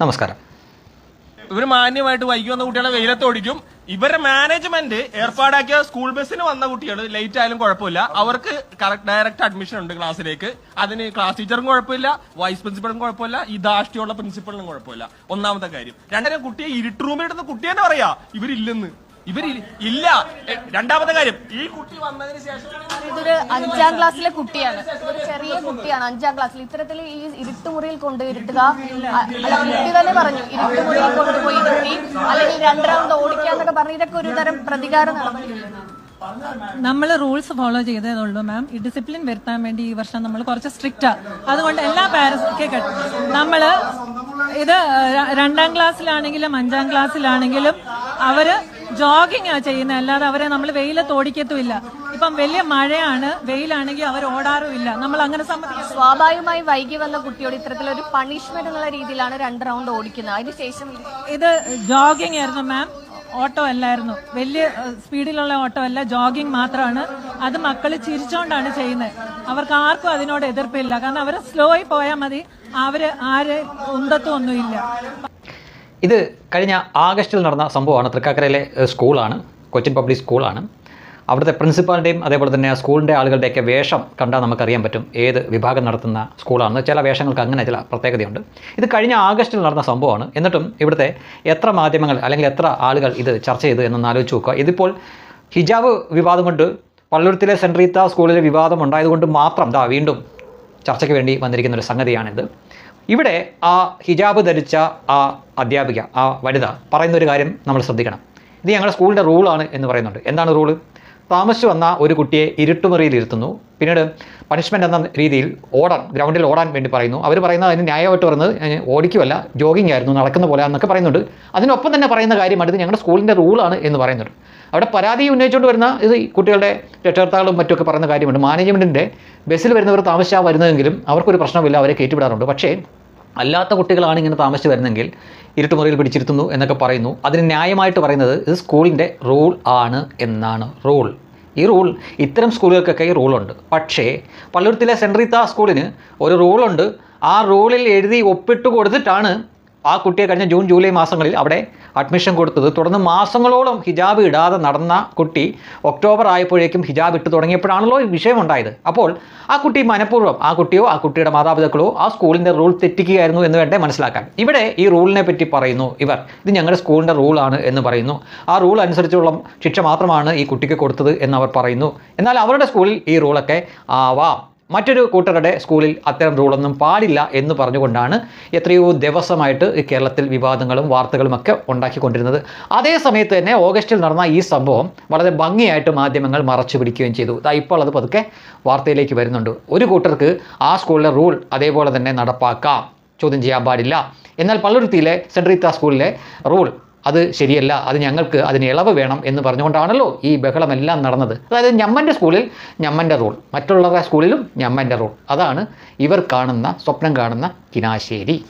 നമസ്കാരം. ഇവർ മാന്യമായിട്ട് വൈകി വന്ന കുട്ടികളെ വെയിലത്ത് ഓടിക്കും. ഇവരുടെ മാനേജ്മെന്റ് ഏർപ്പാടാക്കിയ സ്കൂൾ ബസ്സിന് വന്ന കുട്ടികൾ ലേറ്റ് ആയാലും കുഴപ്പമില്ല. അവർക്ക് ഡയറക്റ്റ് അഡ്മിഷൻ ഉണ്ട് ക്ലാസ്സിലേക്ക് അതിന് ക്ലാസ് ടീച്ചറും കുഴപ്പമില്ല വൈസ് പ്രിൻസിപ്പളും കുഴപ്പമില്ല ഈ ദാഷ്ടിയുള്ള പ്രിൻസിപ്പളിനും കുഴപ്പമില്ല. ഒന്നാമത്തെ കാര്യം. രണ്ടര കുട്ടിയെ ഇരുട്ട് റൂമിൽ ഇടുന്ന തന്നെ പറയാ ഇവരില്ലെന്ന്. ഇവർ ഇല്ല. രണ്ടാമത്തെ കാര്യം ഈ കുട്ടി വന്നതിന് ശേഷം ഇതൊരു അഞ്ചാം ക്ലാസ്സിലെ കുട്ടിയാണ്. ഒരു ചെറിയ കുട്ടിയാണ് അഞ്ചാം ക്ലാസ്സിൽ. ഇത്തരത്തിൽ ഈ ഇരുട്ടുമുറിയിൽ കൊണ്ടുവരുത്തുക ഇരുട്ടുക അല്ല കുട്ടി തന്നെ പറഞ്ഞു ഇരുട്ടുമുറിയിൽ കൊണ്ടുപോയി ഇരുത്തി അല്ലെങ്കിൽ രണ്ട് റൗണ്ട് ഓടിക്കാന്നൊക്കെ പറഞ്ഞു ഇതൊക്കെ ഒരുതരം പ്രതികാരം പ്രതികാര നടപടിയല്ലേ നമ്മൾ റൂൾസ് ഫോളോ ചെയ്തേ ഉള്ളൂ മാം. ഈ ഡിസിപ്ലിൻ വരുത്താൻ വേണ്ടി ഈ വർഷം നമ്മൾ കുറച്ച് സ്ട്രിക്റ്റാ അതുകൊണ്ട് എല്ലാ പാരൻസ് നമ്മൾ ഇത് രണ്ടാം ക്ലാസ്സിലാണെങ്കിലും അഞ്ചാം ക്ലാസ്സിലാണെങ്കിലും അവർ ജോഗിങ് ആ ചെയ്യുന്നത് അല്ലാതെ അവരെ നമ്മൾ വെയിലത്ത് ഓടിക്കത്തുമില്ല. ഇപ്പം വലിയ മഴയാണ് വെയിലാണെങ്കിൽ അവർ ഓടാറുമില്ല. നമ്മൾ അങ്ങനെ സമ്മതിക്കും സ്വാഭാവികമായി വൈകി വന്ന കുട്ടിയോട് ഇത്തരത്തിലൊരു പണിഷ്മെന്റ് എന്നുള്ള രീതിയിലാണ് രണ്ട് റൗണ്ട് ഓടിക്കുന്നത്. അതിനുശേഷം ഇത് ജോഗിങ് ആയിരുന്നു മാം. ഓട്ടോ അല്ലായിരുന്നു. വലിയ സ്പീഡിലുള്ള ഓട്ടോ അല്ല ജോഗിങ് മാത്രമാണ് അത് മക്കൾ ചിരിച്ചോണ്ടാണ് ചെയ്യുന്നത് അവർക്ക് ആർക്കും അതിനോട് എതിർപ്പില്ല. കാരണം അവർ സ്ലോയിൽ പോയാൽ മതി. അവർ ആര് ഉന്തത്തും ഒന്നുമില്ല ഇത് കഴിഞ്ഞ ആഗസ്റ്റിൽ നടന്ന സംഭവമാണ്. തൃക്കാക്കരയിലെ സ്കൂളാണ്. കൊച്ചിൻ പബ്ലിക് സ്കൂളാണ്. അവിടുത്തെ പ്രിൻസിപ്പാളിന്റെയും അതേപോലെ തന്നെ ആ സ്കൂളിന്റെ ആളുകളുടെയൊക്കെ വേഷം കണ്ടാൽ നമുക്കറിയാൻ പറ്റും ഏത് വിഭാഗം നടത്തുന്ന സ്കൂളാണെന്ന്. ചില വേഷങ്ങൾക്ക് അങ്ങനെ ചില പ്രത്യേകതയുണ്ട്. ഇത് കഴിഞ്ഞ ആഗസ്റ്റിൽ നടന്ന സംഭവമാണ്. എന്നിട്ടും ഇവിടുത്തെ എത്ര മാധ്യമങ്ങൾ അല്ലെങ്കിൽ എത്ര ആളുകൾ ഇത് ചർച്ച ചെയ്തു എന്നൊന്ന് ആലോചിച്ച് നോക്കുക. ഇതിപ്പോൾ ഹിജാബ് വിവാദം കൊണ്ട് പള്ളുരുത്തിലെ സെൻട്രീത്ത സ്കൂളിലെ വിവാദം ഉണ്ടായതുകൊണ്ട് മാത്രം ദാ വീണ്ടും ചർച്ചയ്ക്ക് വേണ്ടി വന്നിരിക്കുന്ന ഒരു സംഗതിയാണിത്. ഇവിടെ ആ ഹിജാബ് ധരിച്ച ആ അധ്യാപിക ആ വനിത പറയുന്ന ഒരു കാര്യം നമ്മൾ ശ്രദ്ധിക്കണം. ഇത് ഞങ്ങളുടെ സ്കൂളിന്റെ റൂളാണ് എന്ന് പറയുന്നുണ്ട്. എന്താണ് റൂൾ? താമസിച്ച് വന്ന ഒരു കുട്ടിയെ ഇരുട്ടുമുറിയിൽ ഇരുത്തുന്നു. പിന്നീട് പണിഷ്മെന്റ് എന്ന രീതിയിൽ ഓടാൻ ഗ്രൗണ്ടിൽ ഓടാൻ വേണ്ടി പറയുന്നു. അവർ പറയുന്ന അതിന് ന്യായമായിട്ട് പറയുന്നത് "ഏ, ഓടിക്കുമല്ല ജോഗിങ് ആയിരുന്നു നടക്കുന്ന പോലെ എന്നൊക്കെ പറയുന്നുണ്ട്. അതിനൊപ്പം തന്നെ പറയുന്ന കാര്യമാണ് ഇത് ഞങ്ങളുടെ സ്കൂളിന്റെ റൂളാണ് എന്ന് പറയുന്നുണ്ട്. അവിടെ പരാതി ഉന്നയിച്ചുകൊണ്ട് വരുന്ന ഇത് കുട്ടികളുടെ രക്ഷകർത്താക്കളും മറ്റൊക്കെ പറയുന്ന കാര്യമുണ്ട്. മാനേജ്മെന്റിന്റെ ബസ്സിൽ വരുന്നവർ താമസിച്ചാൽ വരുന്നതെങ്കിലും അവർക്കൊരു പ്രശ്നമില്ല അവരെ കയറ്റിവിടാറുണ്ട്. പക്ഷേ അല്ലാത്ത കുട്ടികളാണ് ഇങ്ങനെ താമസിച്ച് വരുന്നെങ്കിൽ ഇരുട്ടുമുറിയിൽ പിടിച്ചിരുത്തുന്നു എന്നൊക്കെ പറയുന്നു. അതിന് ന്യായമായിട്ട് പറയുന്നത് ഇത് സ്കൂളിന്റെ റൂൾ ആണ് എന്നാണ്. റൂൾ. ഈ റൂൾ ഇത്തരം സ്കൂളുകൾക്കൊക്കെ ഈ റൂളുണ്ട്. പക്ഷേ പള്ളുരുത്തിലെ സെൻട്രീത്ത സ്കൂളിന് ഒരു റൂളുണ്ട്. ആ റൂളിൽ എഴുതി ഒപ്പിട്ട് കൊടുത്തിട്ടാണ് ആ കുട്ടിയെ കഴിഞ്ഞ ജൂൺ ജൂലൈ മാസങ്ങളിൽ അവിടെ അഡ്മിഷൻ കൊടുത്തത്. തുടർന്ന് മാസങ്ങളോളം ഹിജാബ് ഇടാതെ നടന്ന കുട്ടി ഒക്ടോബർ ആയപ്പോഴേക്കും ഹിജാബ് ഇട്ട് തുടങ്ങിയപ്പോഴാണല്ലോ ഈ വിഷയമുണ്ടായത്. അപ്പോൾ ആ കുട്ടി മനഃപൂർവം ആ കുട്ടിയോ ആ കുട്ടിയുടെ മാതാപിതാക്കളോ ആ സ്കൂളിന്റെ റൂൾ തെറ്റിക്കുകയായിരുന്നു എന്ന് വേണ്ടേ മനസ്സിലാക്കാൻ. ഇവിടെ ഈ റൂളിനെ പറ്റി പറയുന്നു ഇവർ. ഇത് ഞങ്ങളുടെ സ്കൂളിന്റെ റൂളാണ് എന്ന് പറയുന്നു. ആ റൂൾ അനുസരിച്ചുള്ള ശിക്ഷ മാത്രമാണ് ഈ കുട്ടിക്ക് കൊടുത്തത് എന്ന് അവർ പറയുന്നു. എന്നാൽ അവരുടെ സ്കൂളിൽ ഈ റൂളൊക്കെ ആവാം. മറ്റൊരു കൂട്ടരുടെ സ്കൂളിൽ അത്തരം റൂളൊന്നും പാടില്ല എന്ന് പറഞ്ഞുകൊണ്ടാണ് എത്രയോ ദിവസമായിട്ട് കേരളത്തിൽ വിവാദങ്ങളും വാർത്തകളും ഒക്കെ ഉണ്ടാക്കിക്കൊണ്ടിരുന്നത്. അതേ സമയത്ത് തന്നെ ഓഗസ്റ്റിൽ നടന്ന ഈ സംഭവം വളരെ ഭംഗിയായിട്ട് മാധ്യമങ്ങൾ മറച്ചു പിടിക്കുകയും ചെയ്തു. ഇപ്പോൾ അത് പതുക്കെ വാർത്തയിലേക്ക് വരുന്നുണ്ട്. ഒരു കൂട്ടർക്ക് ആ സ്കൂളിലെ റൂൾ അതേപോലെ തന്നെ നടപ്പാക്കാം. ചോദ്യം ചെയ്യാൻ പാടില്ല. എന്നാൽ പള്ളുരുത്തിയിലെ സെൻട്രീത്ത സ്കൂളിലെ റൂൾ അത് ശരിയല്ല അത് ഞങ്ങൾക്ക് അതിന് ഇളവ് വേണം എന്ന് പറഞ്ഞുകൊണ്ടാണല്ലോ ഈ ബഹളമെല്ലാം നടന്നത്. അതായത് ഞമ്മന്റെ സ്കൂളിൽ ഞമ്മന്റെ റോൾ മറ്റുള്ളവരുടെ സ്കൂളിലും ഞമ്മന്റെ റോൾ. അതാണ് ഇവർ കാണുന്ന സ്വപ്നം കാണുന്ന കിനാശ്ശേരി